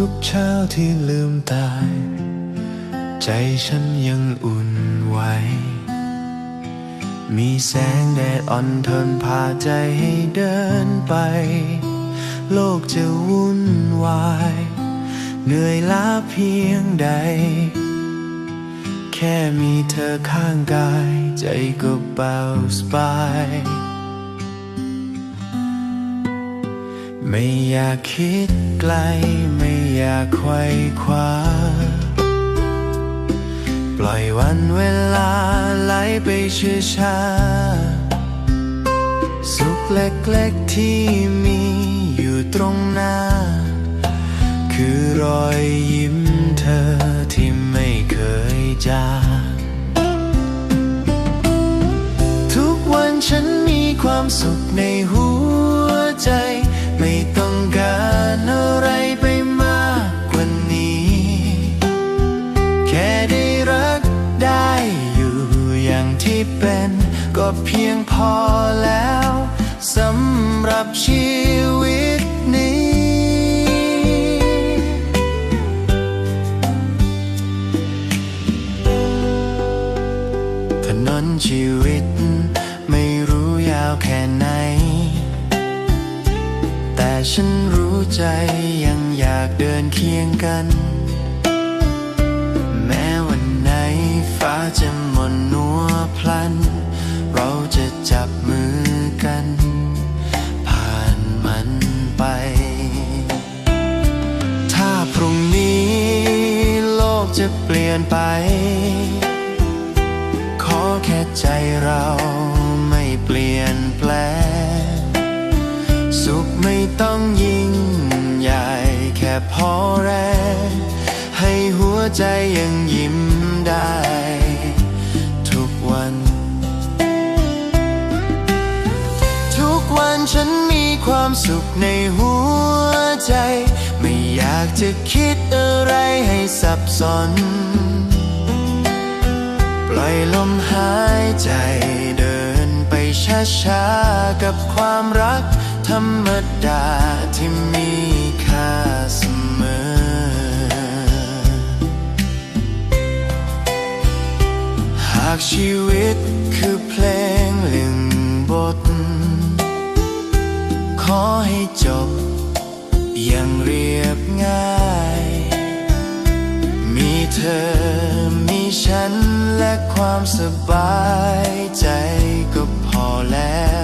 ทุกเช้าที่ลืมตาย ใจฉันยังอุ่นไหว มีแสงแดดอ่อนทนพาใจให้เดินไป โลกจะวุ่นวาย เหนื่อยล้าเพียงใด แค่มีเธอข้างกาย ใจก็เบาสบาย ไม่อยากคิดไกล ไม่อยากไขว้คว้า ปล่อยวันเวลาไหลไปช้า สุขเล็กๆที่มีอยู่ตรงหน้า คือรอยยิ้มเธอที่ไม่เคยจางทุกวันฉันมีความสุขในหัวใจ เป็นก็เพียงพอแล้วสำหรับชีวิตนี้ ถนนชีวิตไม่รู้ยาวแค่ไหน แต่ฉันรู้ใจยังอยากเดินเคียงกัน จะเปลี่ยนไป ขอแค่ใจเราไม่เปลี่ยนแปลงสุขไม่ต้องยิ่งใหญ่แค่พอแรงให้หัวใจยังยิ้มได้ ทุกวัน ทุกวันฉันมีความสุขในหัวใจากจะคิดอะไรให้สับสน ปล่อยลมหายใจเดินไปช้าๆ กับความรักธรรมดาที่มีค่าเสมอ หากชีวิตคือเพลงหนึ่งบท ขอให้จบอย่างเรีย อมีฉันและความสบายใจก็พอแล้ว